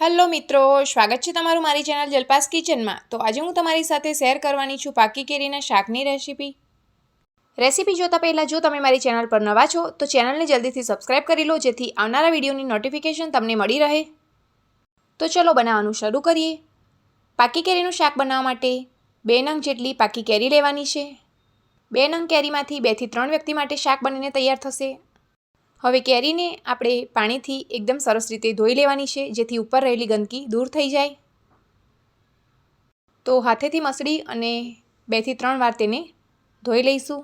Hello મિત્રો, સ્વાગત છે તમારું મારી ચેનલ જલપાસ કિચનમાં. તો આજે હું તમારી સાથે શેર કરવાની છું પાકી કેરીના શાકની રેસીપી. રેસીપી જોતા પહેલાં જો તમે મારી ચેનલ પર નવા છો, તો ચેનલને જલ્દીથી સબસ્ક્રાઇબ કરી લો, જેથી આવનારા વિડીયોની નોટિફિકેશન તમને મળી રહે. તો ચલો બનાવવાનું શરૂ કરીએ. પાકી કેરીનું શાક બનાવવા માટે બે નંગ જેટલી પાકી કેરી લેવાની છે. બે નંગ કેરીમાંથી બેથી ત્રણ વ્યક્તિ માટે શાક બનીને તૈયાર થશે. હવે કેરીને આપણે પાણીથી એકદમ સરસ રીતે ધોઈ લેવાની છે, જેથી ઉપર રહેલી ગંદકી દૂર થઈ જાય. તો હાથેથી મસળી અને બેથી ત્રણ વાર તેને ધોઈ લઈશું.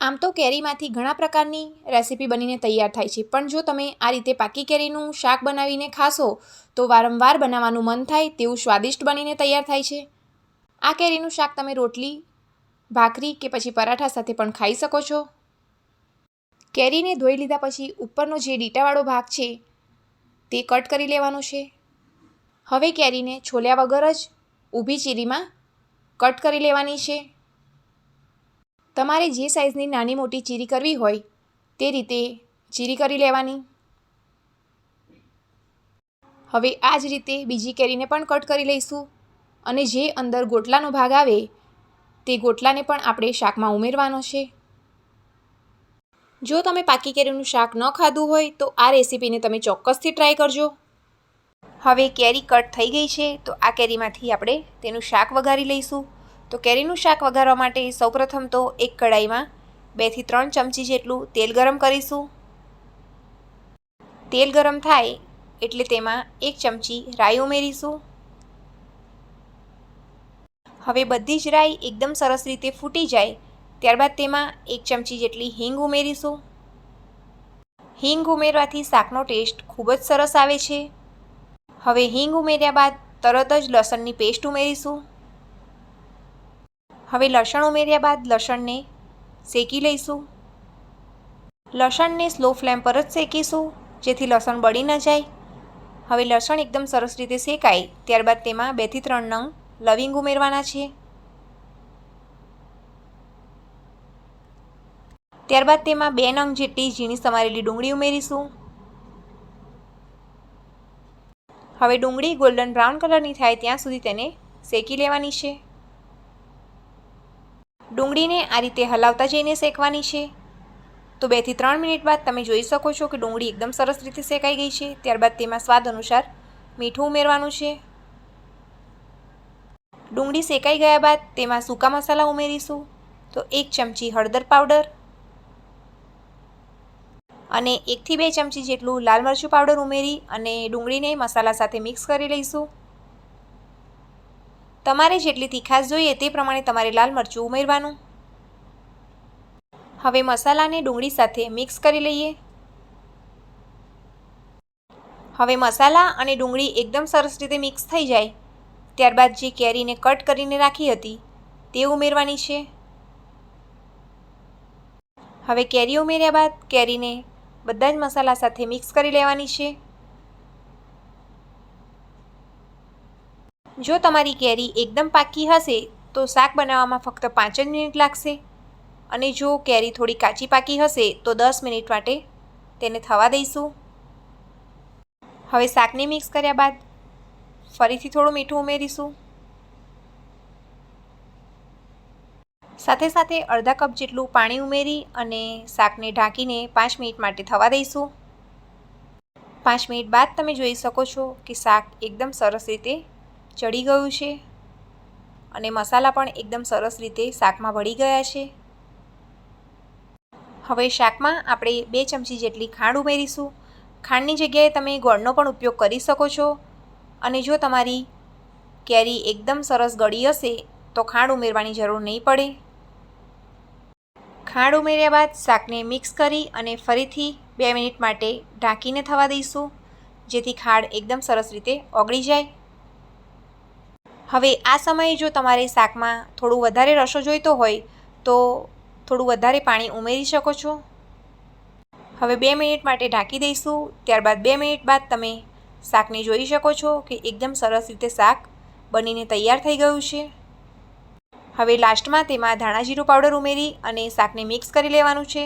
આમ તો કેરીમાંથી ઘણા પ્રકારની રેસીપી બનીને તૈયાર થાય છે, પણ જો તમે આ રીતે પાકી કેરીનું શાક બનાવીને ખાશો, તો વારંવાર બનાવવાનું મન થાય તેવું સ્વાદિષ્ટ બનીને તૈયાર થાય છે. આ કેરીનું શાક તમે રોટલી, ભાખરી કે પછી પરાઠા સાથે પણ ખાઈ શકો છો. કેરીને ધોઈ લીધા પછી ઉપરનો જે ડીટાવાળો ભાગ છે તે કટ કરી લેવાનો છે. હવે કેરીને છોલ્યા વગર જ ઊભી ચીરીમાં કટ કરી લેવાની છે. તમારે જે સાઇઝની નાની મોટી ચીરી કરવી હોય તે રીતે ચીરી કરી લેવાની. હવે આ જ રીતે બીજી કેરીને પણ કટ કરી લઈશું અને જે અંદર ગોટલાનો ભાગ આવે તે ગોટલાને પણ આપણે શાકમાં ઉમેરવાનો છે. જો તમે પાકી કેરીનું શાક ન ખાધું હોય, તો આ રેસીપીને તમે ચોક્કસથી ટ્રાય કરજો. હવે કેરી કટ થઈ ગઈ છે, તો આ કેરીમાંથી આપણે તેનું શાક વઘારી લઈશું. તો કેરીનું શાક વઘારવા માટે સૌપ્રથમ તો એક કડાઈમાં બેથી ત્રણ ચમચી જેટલું તેલ ગરમ કરીશું. તેલ ગરમ થાય એટલે તેમાં એક ચમચી રાઈ ઉમેરીશું. હવે બધી જ રાઈ એકદમ સરસ રીતે ફૂટી જાય ત્યારબાદ તેમાં એક ચમચી જેટલી હિંગ ઉમેરીશું. હિંગ ઉમેરવાથી શાકનો ટેસ્ટ ખૂબ જ સરસ આવે છે. હવે હિંગ ઉમેર્યા બાદ તરત જ લસણની પેસ્ટ ઉમેરીશું. હવે લસણ ઉમેર્યા બાદ લસણને શેકી લઈશું. લસણને સ્લો ફ્લેમ પર જ શેકીશું, જેથી લસણ બળી ન જાય. હવે લસણ એકદમ સરસ રીતે શેકાય, ત્યારબાદ તેમાં બેથી ત્રણ નંગ લવિંગ ઉમેરવાના છે. ત્યારબાદ તેમાં બે નંગ જેટલી ઝીણી સમારેલી ડુંગળી ઉમેરીશું. હવે ડુંગળી ગોલ્ડન બ્રાઉન કલરની થાય ત્યાં સુધી તેને શેકી લેવાની છે. ડુંગળીને આ રીતે હલાવતા જઈને શેકવાની છે. તો બેથી ત્રણ મિનિટ બાદ તમે જોઈ શકો છો કે ડુંગળી એકદમ સરસ રીતે શેકાઈ ગઈ છે. ત્યારબાદ તેમાં સ્વાદ અનુસાર મીઠું ઉમેરવાનું છે. ડુંગળી શેકાઈ ગયા બાદ તેમાં સૂકા મસાલા ઉમેરીશું. તો એક ચમચી હળદર પાવડર અને એકથી બે ચમચી જેટલું લાલ મરચું પાવડર ઉમેરી અને ડુંગળીને મસાલા સાથે મિક્સ કરી લઈશું. તમારે જેટલી તીખાશ જોઈએ તે પ્રમાણે તમારે લાલ મરચું ઉમેરવાનું. હવે મસાલાને ડુંગળી સાથે મિક્સ કરી લઈએ. હવે મસાલા અને ડુંગળી એકદમ સરસ રીતે મિક્સ થઈ જાય. ત્યારબાદ જે કેરીને કટ કરીને રાખી હતી, તે ઉમેરવાની છે. હવે કેરી ઉમેર્યા બાદ કેરીને બધા જ મસાલા સાથે મિક્સ કરી લેવાની છે. જો તમારી કેરી એકદમ પાકી હશે, તો શાક બનાવવામાં ફક્ત પાંચ જ મિનિટ લાગશે. અને જો કેરી થોડી કાચી પાકી હશે, તો દસ મિનિટ માટે તેને થવા દઈશું. હવે શાકને મિક્સ કર્યા બાદ ફરીથી થોડું મીઠું ઉમેરીશું. સાથે સાથે અડધા કપ જેટલું પાણી ઉમેરી અને શાકને ઢાંકીને પાંચ મિનિટ માટે થવા દઈશું. પાંચ મિનિટ બાદ તમે જોઈ શકો છો કે શાક એકદમ સરસ રીતે ચડી ગયું છે અને મસાલા પણ એકદમ સરસ રીતે શાકમાં ભળી ગયા છે. હવે શાકમાં આપણે બે ચમચી જેટલી ખાંડ ઉમેરીશું. ખાંડની જગ્યાએ તમે ગોળનો પણ ઉપયોગ કરી શકો છો અને જો તમારી કેરી એકદમ સરસ ગળી હશે તો ખાંડ ઉમેરવાની જરૂર નહીં પડે. ખાંડ ઉમેર્યા બાદ શાકને મિક્સ કરી અને ફરીથી બે મિનિટ માટે ઢાંકીને થવા દઈશું. જેથી ખાંડ એકદમ સરસ રીતે ઓગળી જાય. હવે આ સમયે જો તમારે શાકમાં થોડું વધારે રસો જોઈતો હોય, તો થોડું વધારે પાણી ઉમેરી શકો છો. હવે બે મિનિટ માટે ઢાંકી દઈશું. ત્યારબાદ બે મિનિટ બાદ તમે શાકને જોઈ શકો છો કે એકદમ સરસ રીતે શાક બનીને તૈયાર થઈ ગયું છે. હવે લાસ્ટમાં તેમાં ધાણા જીરું પાવડર ઉમેરી અને શાકને મિક્સ કરી લેવાનું છે.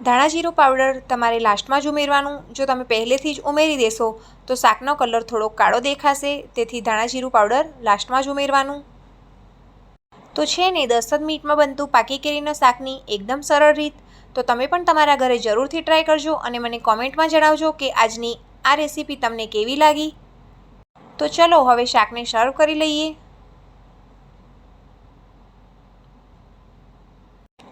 ધાણા જીરું પાવડર તમારે લાસ્ટમાં જ ઉમેરવાનું. જો તમે પહેલેથી જ ઉમેરી દેશો, તો શાકનો કલર થોડો કાળો દેખાશે, તેથી ધાણા જીરું પાવડર લાસ્ટમાં જ ઉમેરવાનું. તો છે ને દસ જ મિનિટમાં બનતું પાકી કેરીના શાકની એકદમ સરળ રીત. તો તમે પણ તમારા ઘરે જરૂરથી ટ્રાય કરજો અને મને કોમેન્ટમાં જણાવજો કે આજની આ રેસીપી તમને કેવી લાગી. તો ચલો, હવે શાકને સર્વ કરી લઈએ.